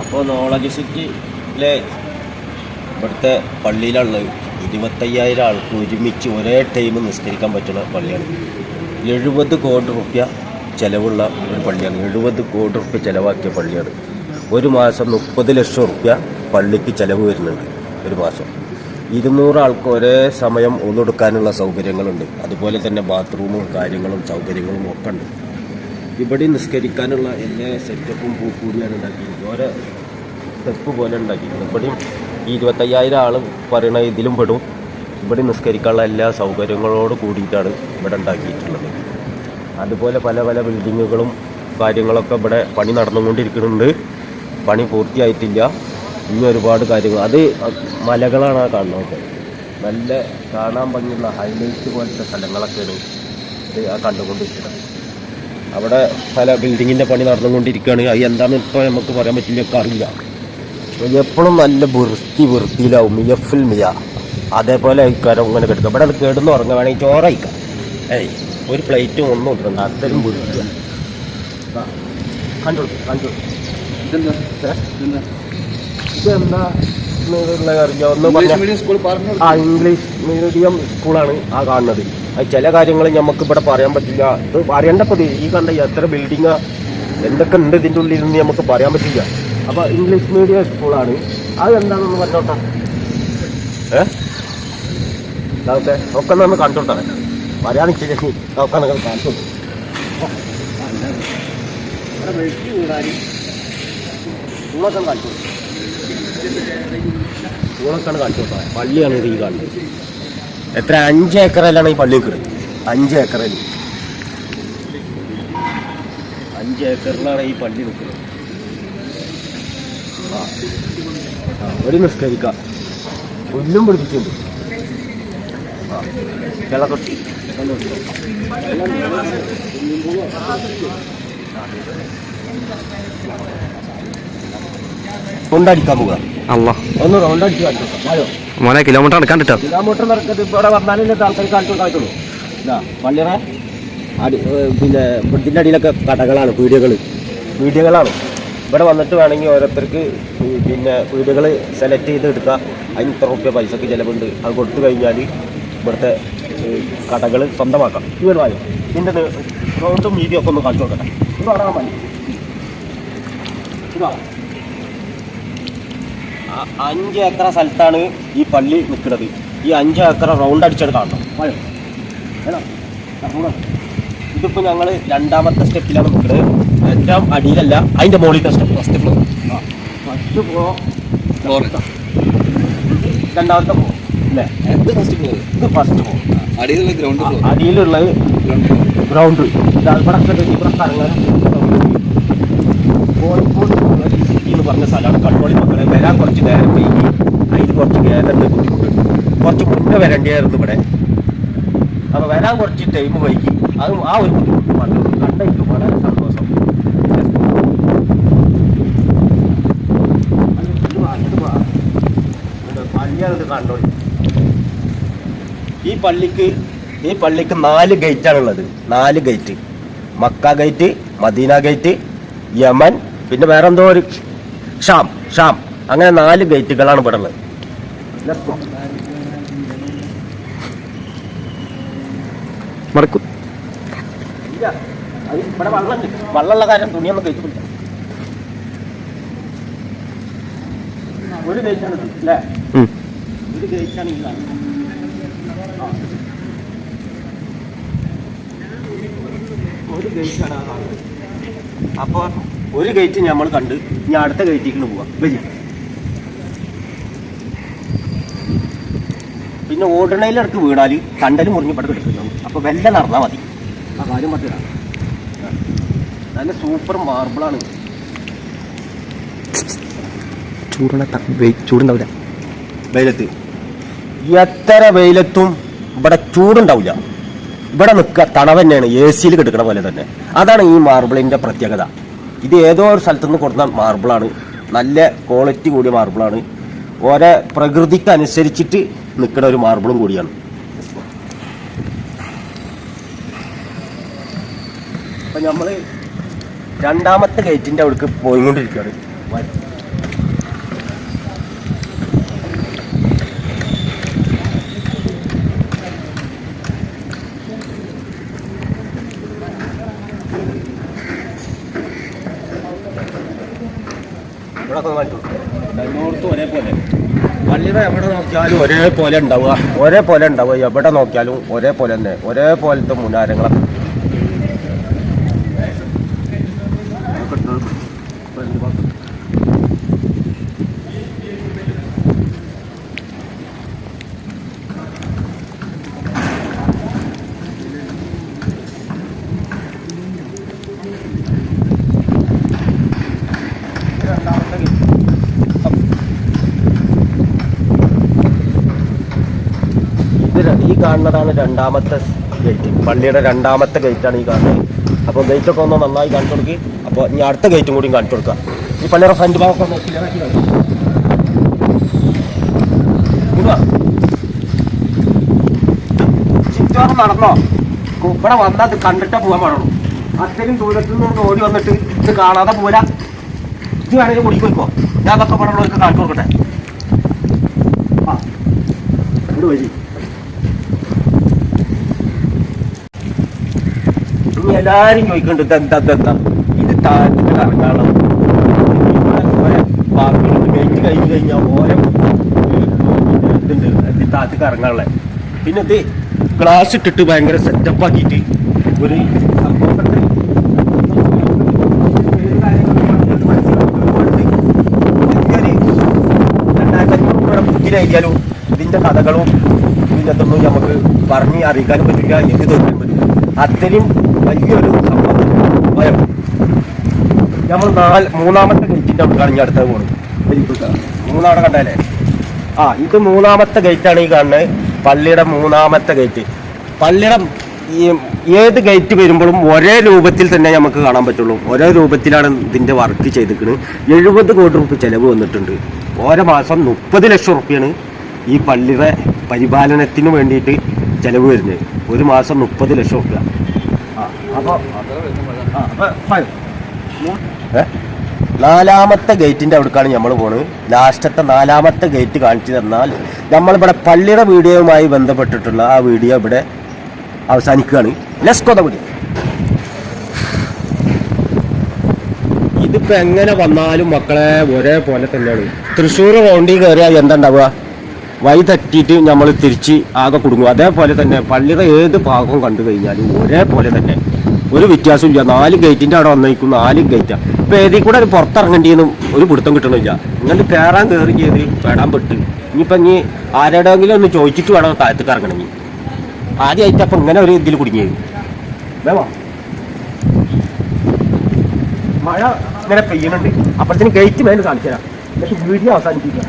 അപ്പോൾ നോളജ് സിറ്റിയിലെ ഇവിടുത്തെ പള്ളിയിലുള്ളത് ഇരുപത്തയ്യായിരം ആൾക്ക് ഒരുമിച്ച് ഒരേ ടൈം നിസ്കരിക്കാൻ പറ്റുന്ന പള്ളിയാണ്. എഴുപത് കോടി റുപ്യ ചിലവുള്ള ഒരു പള്ളിയാണ്. എഴുപത് കോടി റുപ്യ ചിലവാക്കിയ പള്ളിയാണ്. ഒരു മാസം മുപ്പത് ലക്ഷം റുപ്യ പള്ളിക്ക് ചിലവ് വരുന്നുണ്ട് ഒരു മാസം. ഇരുന്നൂറ് ആൾക്ക് ഒരേ സമയം ഒന്നെടുക്കാനുള്ള സൗകര്യങ്ങളുണ്ട്. അതുപോലെ തന്നെ ബാത്റൂമും കാര്യങ്ങളും സൗകര്യങ്ങളും ഒക്കെ ഉണ്ട്. ഇവിടെ നിസ്കരിക്കാനുള്ള എല്ലാ സെറ്റപ്പും കൂടിയാണ് ഉണ്ടാക്കിയത്. ഓരോ സ്റ്റെപ്പ് പോലെ ഉണ്ടാക്കിയത് ഇവിടെയും ഈ ഇരുപത്തയ്യായിരം ആൾ പറയണ ഇതിലും പെടും. ഇവിടെ നിസ്കരിക്കാനുള്ള എല്ലാ സൗകര്യങ്ങളോട് കൂടിയിട്ടാണ് ഇവിടെ ഉണ്ടാക്കിയിട്ടുള്ളത്. അതുപോലെ പല പല ബിൽഡിങ്ങുകളും കാര്യങ്ങളൊക്കെ ഇവിടെ പണി നടന്നുകൊണ്ടിരിക്കുന്നുണ്ട്. പണി പൂർത്തിയായിട്ടില്ല. ഇനി ഒരുപാട് കാര്യങ്ങൾ. അത് മലകളാണ് ആ കാണുന്നത്. നല്ല കാണാൻ ഭംഗിയുള്ള ഹൈലൈറ്റ് പോലത്തെ സ്ഥലങ്ങളൊക്കെയാണ് ഇത് ആ കണ്ടുകൊണ്ടിരിക്കുന്നത്. അവിടെ പല ബിൽഡിങ്ങിന്റെ പണി നടന്നുകൊണ്ടിരിക്കുകയാണ്. അത് എന്താണെന്ന് ഇപ്പോൾ നമുക്ക് പറയാൻ പറ്റില്ല. അറിയില്ല എപ്പോഴും നല്ല വൃത്തി വൃത്തിയിലാവും. മിയഫിൽ മിയ അതേപോലെ ഇക്കാരം ഇങ്ങനെ കിടക്കും. ഇവിടെ കേടുന്ന് ഉറങ്ങാൻ വേണമെങ്കിൽ ചോറയിക്കാം ഏയ് ഒരു പ്ലേറ്റും ഒന്നും വൃത്തിയ. ഇതെന്താ? ഇതെന്താ? മീഡിയം സ്കൂൾ പറഞ്ഞു ആ ഇംഗ്ലീഷ് മീഡിയം സ്കൂളാണ് ആ കാണുന്നത്. ചില കാര്യങ്ങൾ നമുക്ക് ഇവിടെ പറയാൻ പറ്റില്ല. ഇത് അറിയേണ്ടപ്പോൾ ഈ കണ്ട എത്ര ബിൽഡിങ് എന്തൊക്കെ ഉണ്ട് ഇതിന്റെ ഉള്ളിൽ നിന്ന് നമുക്ക് പറയാൻ പറ്റില്ല. അപ്പോൾ ഇംഗ്ലീഷ് മീഡിയം സ്കൂളാണ് അത് എന്താണെന്ന് പറഞ്ഞോട്ടെ? ഏ? അതൊക്കെ ഒക്കെ നമ്മൾ കണ്ടോട്ടെ. പറയാനിച്ചില്ല ഒക്കെ നിങ്ങൾ കാണിച്ചു. സ്കൂളൊക്കെ കാണിച്ചു സ്കൂളൊക്കെയാണ് കാണിച്ചോട്ടെ കൊടുത്തത് പള്ളിയാണ് ഈ കാണുന്നത്. എത്ര? അഞ്ച് ഏക്കറിലാണ് ഈ പള്ളി നിൽക്കുന്നത്. അഞ്ച് ഏക്കറിൽ. അഞ്ച് ഏക്കറിലാണ് ഈ പള്ളി നിൽക്കുന്നത്. ഒരു നിസ്കരിക്കാം. പുല്ലും പിടിപ്പിച്ചിട്ടുണ്ട് കിളക്കൊട്ടി കൊണ്ടടിക്കാൻ പോവുക അല്ല ഒന്ന് മോനെ കിലോമീറ്റർ നടക്കാൻ കിലോമീറ്റർ നടക്കത്ത് ഇവിടെ വന്നാലല്ലേ ആൾക്കാർ കാണിച്ചു പള്ളിയുടെ അടി പിന്നെ ഇതിന്റെ അടിയിലൊക്കെ കടകളാണ് പീടികകൾ പീടികകളാണ്. ഇവിടെ വന്നിട്ട് വേണമെങ്കിൽ ഓരോരുത്തർക്ക് പിന്നെ വീടുകൾ സെലക്ട് ചെയ്ത് എടുക്കുക. അതിന് ഇത്ര റുപ്യ പൈസക്ക് ചിലവുണ്ട്. അത് കൊടുത്തു കഴിഞ്ഞാൽ ഇവിടുത്തെ കടകൾ സ്വന്തമാക്കാം. ഇവർ വായോ. ഇതിന്റെ റോഡും ഒക്കെ ഒന്ന് കാണിച്ചു കൊടുക്കട്ടെ. ഇത് മതി ഇതാ അഞ്ച് ഏക്കർ സ്ഥലത്താണ് ഈ പള്ളി നിൽക്കുന്നത്. ഈ അഞ്ച് ഏക്കർ റൗണ്ട് അടിച്ചത് കാണണം മഴ അപ്പോൾ ഇതിപ്പോൾ ഞങ്ങൾ രണ്ടാമത്തെ സ്റ്റെപ്പിലാണ് നിൽക്കുന്നത് ഏറ്റവും അടിയിലല്ല അതിന്റെ മുകളിലത്തെ step. First floor first floor floor രണ്ടാമത്തെ ഫ്ലോർ അല്ലേ? എന്ത് ഫസ്റ്റ് ഫ്ലോർ ഇത് ഫസ്റ്റ് ഫ്ലോർ അടിയിലുള്ള ഗ്രൗണ്ട് ഫ്ലോർ അടിയിലുള്ളത് ഗ്രൗണ്ട് ഇവിടെ ഇവിടെ കറങ്ങാൻ കോഴിക്കോട് എന്ന് പറഞ്ഞ സ്ഥലമാണ് കണ്ണോളി മക്കളെ വരാൻ കുറച്ച് നേരം കഴിഞ്ഞ് അതിന് കുറച്ച് നേരത്തെ ബുദ്ധിമുട്ടുണ്ട് കുറച്ച് മുന്നേ വരേണ്ടിയായിരുന്നു ഇവിടെ. അപ്പോൾ വരാൻ കുറച്ച് ടൈം വൈകി. അത് ആ ഒരു ബുദ്ധിമുട്ട് മാത്രമേ. കണ്ടെനിക്ക് വളരെ സന്തോഷം. ഈ പള്ളിക്ക് ഈ പള്ളിക്ക് നാല് ഗേറ്റാണുള്ളത് നാല് gate Mecca gate Medina gate Yemen പിന്നെ വേറെന്തോ ഒരു ഷാം ഷാം. അങ്ങനെ നാല് ഗേറ്റുകളാണ് ഇവിടെ ഉള്ളത്. മടക്കും. അപ്പൊ വെള്ളമുള്ള കാര്യം തുണിയൊന്നും ഒരു അപ്പോൾ ഒരു ഗേറ്റ് നമ്മൾ കണ്ട് ഇനി അടുത്ത ഗേറ്റിലേക്ക് പോവാം. വരി. പിന്നെ ഓടണയിലിടക്ക് വീണാൽ കണ്ടലും മുറിഞ്ഞ് അപ്പോൾ വെല്ല നടന്നാൽ മതി. ആ കാര്യം പറ്റില്ല നല്ല സൂപ്പർ മാർബിളാണ് ചൂടുണ്ടാവില്ല വെയിലത്ത്. എത്ര വെയിലത്തും ഇവിടെ ചൂടുണ്ടാവില്ല ഇവിടെ നിൽക്കുക തണവ് തന്നെയാണ്. എ സിയിൽ കിടക്കണ പോലെ തന്നെ. അതാണ് ഈ മാർബിളിന്റെ പ്രത്യേകത. ഇത് ഏതോ ഒരു സ്ഥലത്തു നിന്ന് കൊടുത്ത മാർബിളാണ് നല്ല ക്വാളിറ്റി കൂടിയ മാർബിളാണ് ഓരോ പ്രകൃതിക്ക് അനുസരിച്ചിട്ട് നിൽക്കുന്ന ഒരു മാർബിളും കൂടിയാണ്. അപ്പൊ നമ്മൾ രണ്ടാമത്തെ ഗേറ്റിന്റെ അവിടേക്ക് പോയിക്കൊണ്ടിരിക്കുകയാണ്. ഒരേപോലെ. ഉണ്ടാവുക. ഒരേപോലെ ഉണ്ടാവുക. എവിടെ നോക്കിയാലും ഒരേപോലെ തന്നെ. ഒരേപോലത്തെ മുനാരങ്ങളൊക്കെ ഇത് ര- ഈ കാണുന്നതാണ് രണ്ടാമത്തെ ഗേറ്റ് പള്ളിയുടെ രണ്ടാമത്തെ ഗേറ്റാണ് ഈ കാണുന്നത്. അപ്പോൾ ഗേറ്റ് ഒക്കെ ഒന്ന് നന്നായി കാണിച്ചു കൊടുക്കി. അപ്പോൾ ഇനി അടുത്ത ഗേറ്റും കൂടി കാണിച്ചു കൊടുക്കാം. ഈ പള്ളിയുടെ ഫ്രണ്ട് ഭാഗമൊക്കെ ഒന്ന്. ചുറ്റോളം നടന്നോ? ഇവിടെ വന്നാൽ അത് കണ്ടിട്ടേ പോകാൻ പാടുള്ളൂ. അത്രയും ദൂരത്തു നിന്ന് ഓടി വന്നിട്ട് ഇത് കാണാതെ പോരാ. ഇത് വേണമെങ്കിൽ കുടിക്കോ ഞാൻ അതൊക്കെ പടമുള്ളവർക്ക് കാണിച്ചു കൊടുക്കട്ടെ. ആ. ഇവിടെ വഴി എല്ലാരും ചോദിക്കുന്നുണ്ട് ഇത് എന്താ ഇത് എന്താ ഇത് താഴത്തെ കറങ്ങാനുള്ള ഗേറ്റ് കഴിഞ്ഞ് കഴിഞ്ഞാൽ ഓരോ താഴത്തേക്ക് ഇറങ്ങാനുള്ള പിന്നെ ഇത് ഗ്ലാസ് ഇട്ടിട്ട് ഭയങ്കര സെറ്റപ്പ് ആക്കിയിട്ട് ഒരു സംഭവം ഇതിന്റെ കഥകളും ഇതിന്റെ അതൊന്നും നമുക്ക് പറഞ്ഞ് അറിയിക്കാനും പറ്റില്ല എനിക്ക് തോന്നാൻ പറ്റില്ല അത്രയും വലിയൊരു സംഭവം. ഭയം. നമ്മൾ നാല് മൂന്നാമത്തെ ഗേറ്റിന്റെ അവിടെയാണ് ഞാൻ അടുത്തത് പോകുന്നത് മൂന്നാവിടെ കണ്ടല്ലേ ആ ഇത് മൂന്നാമത്തെ ഗേറ്റാണ് ഈ കാണുന്നത്. പള്ളിയുടെ മൂന്നാമത്തെ ഗേറ്റ് പള്ളിയുടെ ഈ ഏത് ഗേറ്റ് വരുമ്പോഴും ഒരേ രൂപത്തിൽ തന്നെ നമുക്ക് കാണാൻ പറ്റുള്ളൂ. ഒരേ രൂപത്തിലാണ് ഇതിന്റെ വർക്ക് ചെയ്തിരിക്കുന്നത് എഴുപത് കോടി രൂപ ചെലവ് വന്നിട്ടുണ്ട്. ഓരോ മാസം മുപ്പത് ലക്ഷം റുപ്യാണ് ഈ പള്ളിയുടെ പരിപാലനത്തിന് വേണ്ടിയിട്ട് ചെലവ് വരുന്നത്. ഒരു മാസം മുപ്പത് ലക്ഷം റുപ്യ. അപ്പോൾ? നാലാമത്തെ ഗേറ്റിന്റെ അവിടേക്കാണ് നമ്മൾ പോണത് ലാസ്റ്റത്തെ നാലാമത്തെ ഗേറ്റ് കാണിച്ചു തന്നാൽ നമ്മളിവിടെ പള്ളിയുടെ വീഡിയോയുമായി ബന്ധപ്പെട്ടിട്ടുള്ള ആ വീഡിയോ ഇവിടെ അവസാനിക്കുകയാണ്. ലെസ് കൊതപടി ഇതിപ്പോ എങ്ങനെ വന്നാലും മക്കളെ ഒരേപോലെ തന്നെയാണ്. തൃശ്ശൂർ റൗണ്ടിൽ കയറിയാൽ എന്താ ഉണ്ടാവുക വഴി തട്ടിയിട്ട് നമ്മൾ തിരിച്ച് ആകെ കുടുങ്ങും. അതേപോലെ തന്നെ പള്ളിയുടെ ഏത് ഭാഗവും കണ്ടു കഴിഞ്ഞാലും ഒരേപോലെ തന്നെ. ഒരു വ്യത്യാസമില്ല നാല് ഗേറ്റിന്റെ അവിടെ വന്നേക്കും നാല് ഗേറ്റാ ഇപ്പൊ ഏതിൽ കൂടെ പുറത്തിറങ്ങേണ്ടിയെന്നും ഒരു പിടുത്തം കിട്ടണില്ല. ഇങ്ങനെ കയറാൻ കയറി ചെയ്ത് പെടാൻ പെട്ട്. ഇനിയിപ്പൊ ഇനി ആരോടെങ്കിലും ഒന്ന് ചോദിച്ചിട്ട് വേണം താഴത്തേക്ക് ഇറങ്ങണമെങ്കിൽ ആദ്യമായിട്ട് അപ്പൊ ഇങ്ങനെ ഒരു ഇതിൽ കുടുങ്ങിയത്. വേവാ മഴ ഇങ്ങനെ പെയ്യുന്നുണ്ട് അപ്പോഴത്തേന് ഗേറ്റ് മേലെ കാണിച്ചു തരാം വീഡിയോ അവസാനിപ്പിക്കാം.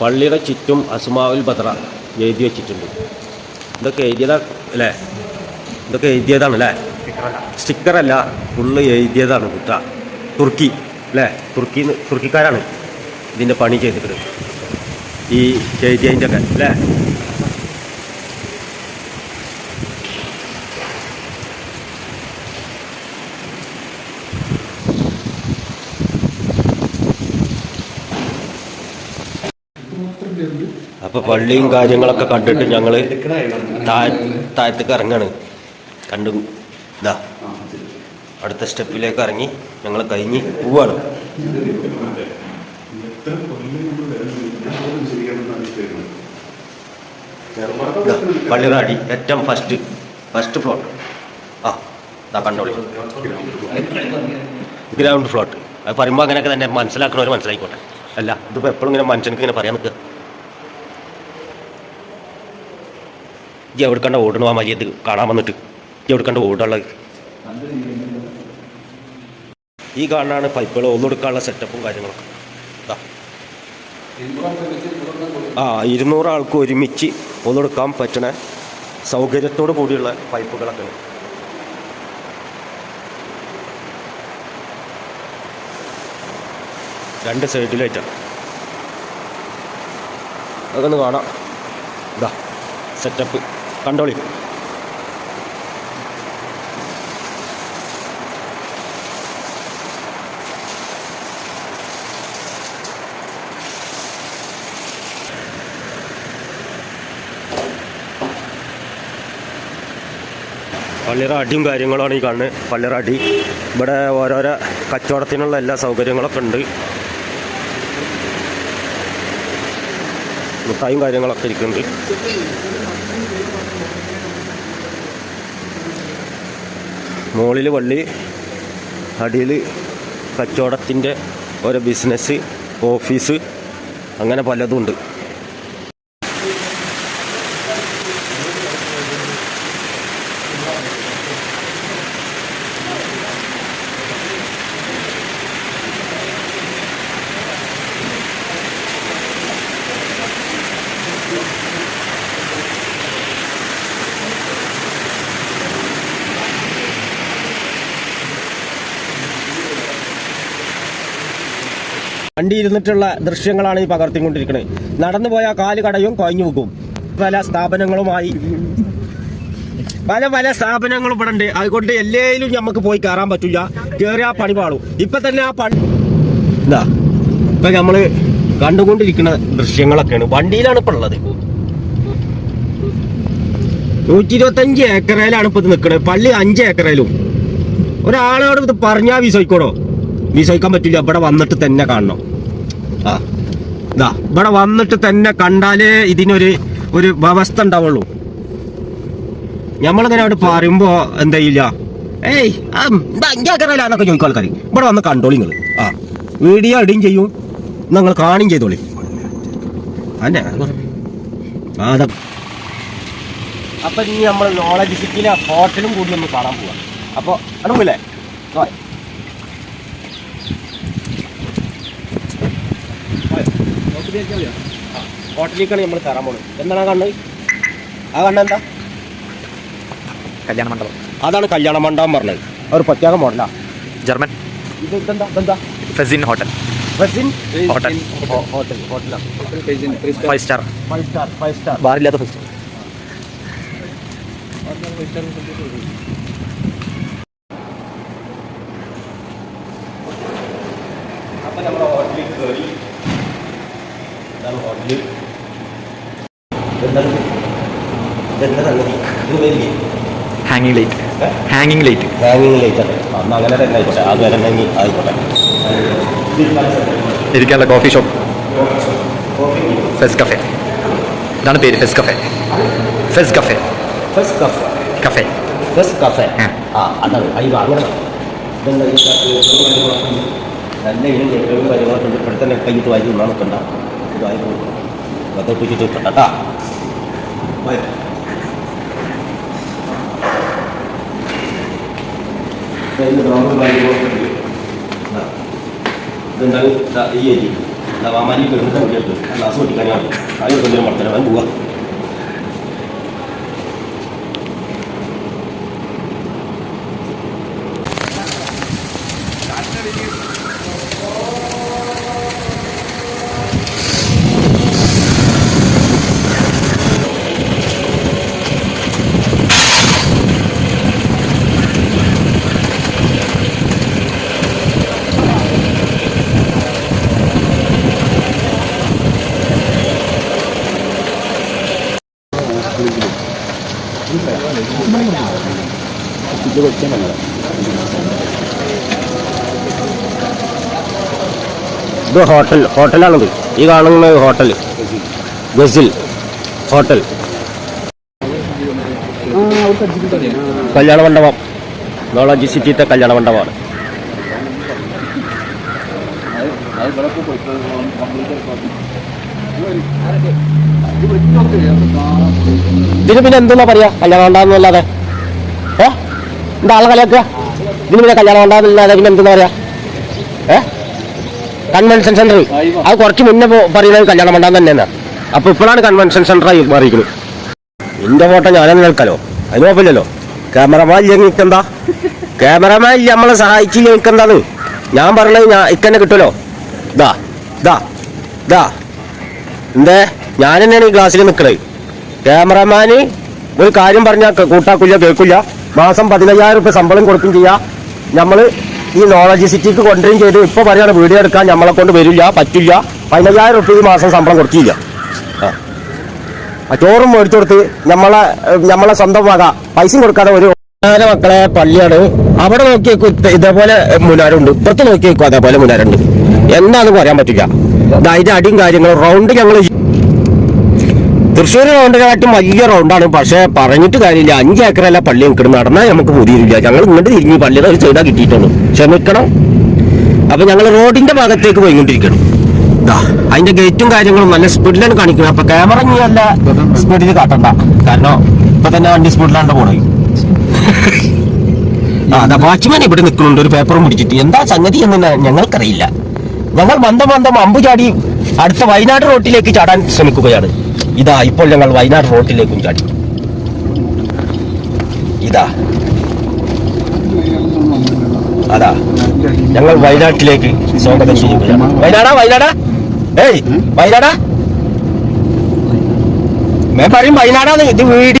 പള്ളിയുടെ ചുറ്റും അസുമാവിൽ ഭദ്ര എഴുതി വെച്ചിട്ടുണ്ട്. ഇതൊക്കെ എഴുതിയതാ അല്ലേ? ഇതൊക്കെ എഴുതിയതാണ് അല്ലേ? സ്റ്റിക്കറല്ല ഫുള്ള് എഴുതിയതാണ് കുട്ട. തുർക്കി അല്ലേ? തുർക്കി തുർക്കിക്കാരാണ് ഇതിന്റെ പണി ചെയ്തിട്ട് ഈ എഴുതിയതിന്റെ ഒക്കെ അല്ലേ? പള്ളിയും കാര്യങ്ങളൊക്കെ കണ്ടിട്ട് ഞങ്ങൾ താഴത്തേക്ക് ഇറങ്ങാണ്. കണ്ടു ഇതാ. അടുത്ത സ്റ്റെപ്പിലേക്ക് ഇറങ്ങി ഞങ്ങൾ കഴിഞ്ഞ് പോവാണ്. പള്ളിയുടെ അടി ഏറ്റവും ഫസ്റ്റ് ഫസ്റ്റ് ഫ്ലോർ ആ ഇതാ കണ്ടോളി. ഗ്രൗണ്ട് ഫ്ലോട്ട് അത് പറയുമ്പോൾ അങ്ങനെയൊക്കെ തന്നെ. മനസ്സിലാക്കണവർ മനസ്സിലായിക്കോട്ടെ. അല്ല ഇതിപ്പോൾ എപ്പോഴും ഇങ്ങനെ മനുഷ്യനക്ക് ഇങ്ങനെ പറയാൻ നിൽക്കുക. ഈ കണ്ട ഓടണു ആ മര്യാദ കാണാൻ വന്നിട്ട്. ഈ കണ്ട ഓടുള്ളത് ഈ കാണാണ് പൈപ്പുകൾ ഒന്നെടുക്കാനുള്ള സെറ്റപ്പും കാര്യങ്ങളൊക്കെ. ആ ഇരുന്നൂറ് ആൾക്ക് ഒരുമിച്ച് ഒന്നെടുക്കാൻ പറ്റണ സൗകര്യത്തോട് കൂടിയുള്ള പൈപ്പുകളൊക്കെ. രണ്ട് സൈഡിലായിട്ടാണ്. അതൊന്ന് കാണാം. ഇതാ സെറ്റപ്പ്. കണ്ടോളി. പള്ളിയുടെ അടിയും കാര്യങ്ങളാണ് ഈ കാണുന്നത്. പള്ളിയുടെ അടി. ഇവിടെ ഓരോരോ കച്ചവടത്തിനുള്ള എല്ലാ സൗകര്യങ്ങളൊക്കെ ഉണ്ട്. മിഠായും കാര്യങ്ങളൊക്കെ ഇരിക്കുന്നുണ്ട്. മുകളിൽ പള്ളി അടിയിൽ കച്ചവടത്തിന്റെ ഓരോ ബിസിനസ് ഓഫീസ് അങ്ങനെ പലതും ഉണ്ട്. വണ്ടി ഇരുന്നിട്ടുള്ള ദൃശ്യങ്ങളാണ് ഈ പകർത്തിക്കൊണ്ടിരിക്കുന്നത്. നടന്നു പോയ കാൽ കടയും കൊഞ്ഞു പോകും. പല സ്ഥാപനങ്ങളുമായി പല പല സ്ഥാപനങ്ങളും ഇവിടെ ഉണ്ട്. അതുകൊണ്ട് എല്ലാവരും നമുക്ക് പോയി കയറാൻ പറ്റില്ല കയറി ആ പണി പാടും ഇപ്പൊ തന്നെ ആ പണി ഇതാ ഇപ്പൊ നമ്മൾ കണ്ടുകൊണ്ടിരിക്കുന്ന ദൃശ്യങ്ങളൊക്കെയാണ്. വണ്ടിയിലാണ് ഇപ്പൊ ഉള്ളത്. നൂറ്റി ഇരുപത്തഞ്ച് ഏക്കറയിലാണ് ഇപ്പൊ ഇത് നിൽക്കുന്നത് പള്ളി അഞ്ച് ഏക്കറയിലും. ഒരാളോട് ഇത് പറഞ്ഞാ വിസോയിക്കോടോ വിസോയിക്കാൻ പറ്റില്ല ഇവിടെ വന്നിട്ട് തന്നെ കാണണം. ആ ഇതാ ഇവിടെ വന്നിട്ട് തന്നെ കണ്ടാലേ ഇതിനൊരു ഒരു വ്യവസ്ഥ ഉണ്ടാവുള്ളൂ. നമ്മളിങ്ങനെ അവിടെ പറയുമ്പോ എന്താ ചെയ്യില്ല ഏയ് ഏക്കറയിലാന്നൊക്കെ ചോദിക്കും ആൾക്കാർ ഇവിടെ വന്ന് കണ്ടോളി നിങ്ങൾ ആ വീഡിയോ ഇടുകയും ചെയ്യും. നിങ്ങൾ കാണുകയും ചെയ്തോളി. അതെ അതെ. അപ്പൊ ഇനി നമ്മൾ നോളജ് സിറ്റിയിലെ ഹോട്ടലും കൂടി ഒന്ന് കാണാൻ പോവാം. അപ്പൊ അടുപ്പില്ലേ ഹോട്ടലിലേക്കാണ് നമ്മൾ കയറാൻ പോകുന്നത് എന്താണ് ആ കണ്ണ്? ആ കണ്ണ് എന്താ? കല്യാണ മണ്ഡപം. അതാണ് കല്യാണ മണ്ഡപം പറഞ്ഞത്. ഒരു പ്രത്യേക മോഡലാ. ജർമ്മൻ. ഇത് ഇതെന്താ? ഇതെന്താ? ഫെസിൻ ഹോട്ടൽ. ഫെസിൻ? ഹോട്ടൽ. ഹോട്ടൽ. ഹോട്ടലാണ് five star. Five star five star. ബാറില്ലാത്ത five star ഇതാണ് ഹോട്ടൽ ഇതെന്താണ്? ഇതെന്താ സംഗതി? ഇത് ഹാങ്ങിങ് ലൈറ്റ് ഹാങ്ങിങ് ലൈറ്റ് ഹാങ്ങിങ് ലൈറ്റ് ആണ് അന്ന് അങ്ങനെ തന്നെ ആയിക്കോട്ടെ. അത് വരെ തന്നെ ആയിക്കോട്ടെ. ഇരിക്കാനുള്ള കോഫി ഷോപ്പ് ഫെസ് കഫേ ഇതാണ് പേര് Fez cafe Fez cafe Fez cafe cafe Fez cafe ആ. അതാണ് അയ്യോ അങ്ങനെ ഇതെന്താ നല്ല ഇനം കാര്യങ്ങളൊക്കെ ഉണ്ട്. ഇവിടെ തന്നെ കൈയിട്ട് വായി ഉണ്ണാൻ നിൽക്കണ്ട ഇത് വായി വതപ്പിച്ചിട്ട് നിൽക്കണ്ട കേട്ടാ വായി. ഇതിന്റെ ഗ്രൗണ്ടും കാര്യങ്ങളൊക്കെ ഉണ്ട്. ദാ. ഇതെന്താണ് ദാ ഈ ഏരി മാമാരി പെരുന്ന കുട്ടികൾക്ക് ക്ലാസ് പഠിക്കാനാണ് അതിന് കൊണ്ടുവരും ഇത് ഹോട്ടൽ ഹോട്ടലാണിത്. ഈ കാണുന്ന ഹോട്ടൽ. ഗസിൽ ഹോട്ടൽ. കല്യാണ മണ്ഡപം നോളജി സിറ്റിത്തെ കല്യാണ മണ്ഡപമാണ് ഇതിന് പിന്നെ എന്തെന്നാ പറയാ? കല്യാണം ഉണ്ടാകുന്നല്ലാതെ ഏ? എന്താ ആളെ കളിയാക്കുക? ഇതിന് പിന്നെ കല്യാണം ഉണ്ടാകുന്നില്ലാതെ പിന്നെ എന്തെന്നാ പറയാ? ഏ? കൺവെൻഷൻ സെന്റർ അത് കുറച്ച് മുന്നേ പറയുന്നത് കല്യാണ മണ്ഡലം തന്നെയാണ്. അപ്പൊ ഇപ്പോഴാണ് കൺവെൻഷൻ സെന്ററായി മാറിയിരിക്കുന്നത്. എന്റെ ഫോട്ടോ ഞാനെന്ന് നിൽക്കാലോ അതിന് കുഴപ്പമില്ലല്ലോ. ക്യാമറമാൻ ഇല്ല നിൽക്കണ്ട ക്യാമറമാൻ ഇല്ല നമ്മളെ സഹായിച്ചില്ല നിൽക്കണ്ടാന്ന് ഞാൻ പറഞ്ഞത് ഞാൻ ഇക്കന്നെ കിട്ടുമല്ലോ. ഇതാ ഇതാ ഇതാ എന്തേ? ഞാൻ തന്നെയാണ് ഈ ക്ലാസ്സിൽ നിൽക്കണത് ക്യാമറമാന് ഒരു കാര്യം പറഞ്ഞാൽ കൂട്ടാക്കില്ല കേൾക്കില്ല. മാസം പതിനയ്യായിരം റുപ്യ ശമ്പളം കൊടുക്കും ചെയ്യാം. നമ്മൾ ഈ നോളജ് സിറ്റിക്ക് കൊണ്ടുവരും ചെയ്തു ഇപ്പൊ പറയാണ് വീഡിയോ എടുക്കാൻ നമ്മളെ കൊണ്ട് വരില്ല പറ്റില്ല. പതിനയ്യായിരം റുപ്യ ഈ മാസം ശമ്പളം കൊടുക്കില്ല. ചോറും മേടിച്ചു കൊടുത്ത് നമ്മളെ നമ്മളെ സ്വന്തം വക പൈസയും കൊടുക്കാതെ ഒരു മക്കളെ പള്ളിയാണ്. അവിടെ നോക്കി വെക്കും ഇത്ത- ഇതേപോലെ മുനാരുണ്ട് ഇപ്പുറത്ത് നോക്കി വെക്കും അതേപോലെ മുനാരുണ്ട് എന്താന്ന് പറയാൻ പറ്റില്ല. അതിന്റെ അടിയും കാര്യങ്ങളും റൗണ്ട് ഞങ്ങൾ തൃശ്ശൂർ റൗണ്ടിനെക്കാട്ടും വലിയ റൗണ്ടാണ്. പക്ഷെ പറഞ്ഞിട്ട് കാര്യമില്ല. അഞ്ച് ഏക്കറല്ല പള്ളി നിൽക്കണം നടന്നാൽ നമുക്ക് പുതിയില്ല. ഞങ്ങൾ ഇങ്ങോട്ട് തിരിഞ്ഞ് പള്ളിയുടെ ഒരു ചെയ്താൽ കിട്ടിയിട്ടുള്ളൂ. ക്ഷമിക്കണം. അപ്പൊ ഞങ്ങൾ റോഡിന്റെ ഭാഗത്തേക്ക് പോയിക്കൊണ്ടിരിക്കണം അതിന്റെ ഗേറ്റും കാര്യങ്ങളും നല്ല സ്പീഡിലാണ് കാണിക്കുന്നത്. അപ്പൊ ക്യാമറ ഇനി നല്ല സ്പീഡിൽ കാട്ടണ്ട. കാരണം ഇപ്പൊ തന്നെ വണ്ടി സ്പീഡിലാണ്ട് പോണേ. ആ അതാ വാച്ച്മാൻ ഇവിടെ നിൽക്കുന്നുണ്ട്. ഒരു പേപ്പറും പിടിച്ചിട്ട്. എന്താ സംഗതി എന്ന് ഞങ്ങൾക്കറിയില്ല. ഞങ്ങൾ മന്ദം മന്ദം അമ്പുചാടി അടുത്ത വയനാട് റോട്ടിലേക്ക് ചാടാൻ ശ്രമിക്കുകയാണ്. ഇതാ ഇപ്പോൾ ഞങ്ങൾ വയനാട് റോട്ടിലേക്കും ചാടി. ഇതാ. അതാ. ഞങ്ങൾ വയനാട്ടിലേക്ക് സ്വാഗതം ചെയ്യുകയാണ്. വയനാടാ വയനാടാ. ഏയ് വയനാടാ. ഞാൻ പറയും വയനാടാന്ന് ഇത് വീട്